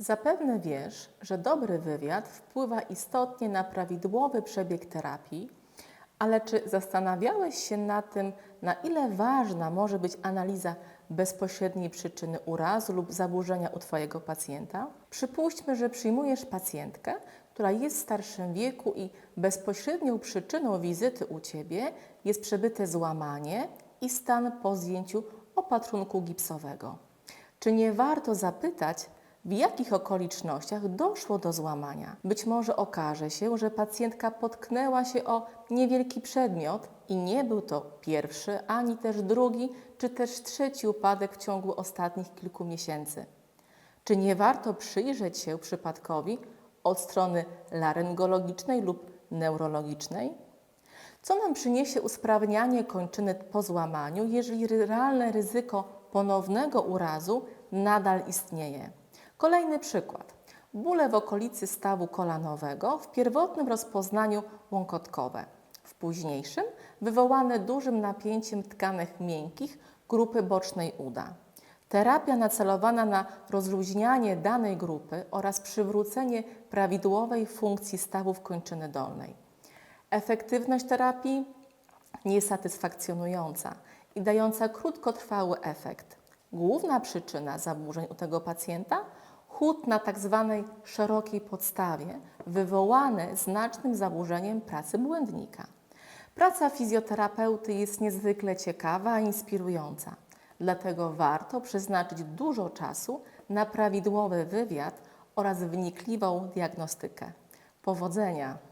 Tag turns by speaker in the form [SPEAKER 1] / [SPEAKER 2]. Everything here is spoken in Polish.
[SPEAKER 1] Zapewne wiesz, że dobry wywiad wpływa istotnie na prawidłowy przebieg terapii, ale czy zastanawiałeś się nad tym, na ile ważna może być analiza bezpośredniej przyczyny urazu lub zaburzenia u Twojego pacjenta? Przypuśćmy, że przyjmujesz pacjentkę, która jest w starszym wieku i bezpośrednią przyczyną wizyty u Ciebie jest przebyte złamanie i stan po zdjęciu opatrunku gipsowego. Czy nie warto zapytać, w jakich okolicznościach doszło do złamania? Być może okaże się, że pacjentka potknęła się o niewielki przedmiot i nie był to pierwszy, ani też drugi, czy też trzeci upadek w ciągu ostatnich kilku miesięcy. Czy nie warto przyjrzeć się przypadkowi od strony laryngologicznej lub neurologicznej? Co nam przyniesie usprawnianie kończyny po złamaniu, jeżeli realne ryzyko ponownego urazu nadal istnieje? Kolejny przykład. Bóle w okolicy stawu kolanowego w pierwotnym rozpoznaniu łąkotkowe, w późniejszym wywołane dużym napięciem tkanek miękkich grupy bocznej uda. Terapia nacelowana na rozluźnianie danej grupy oraz przywrócenie prawidłowej funkcji stawów kończyny dolnej. Efektywność terapii niesatysfakcjonująca i dająca krótkotrwały efekt. Główna przyczyna zaburzeń u tego pacjenta chód na tak zwanej szerokiej podstawie, wywołany znacznym zaburzeniem pracy błędnika. Praca fizjoterapeuty jest niezwykle ciekawa i inspirująca, dlatego warto przeznaczyć dużo czasu na prawidłowy wywiad oraz wnikliwą diagnostykę. Powodzenia!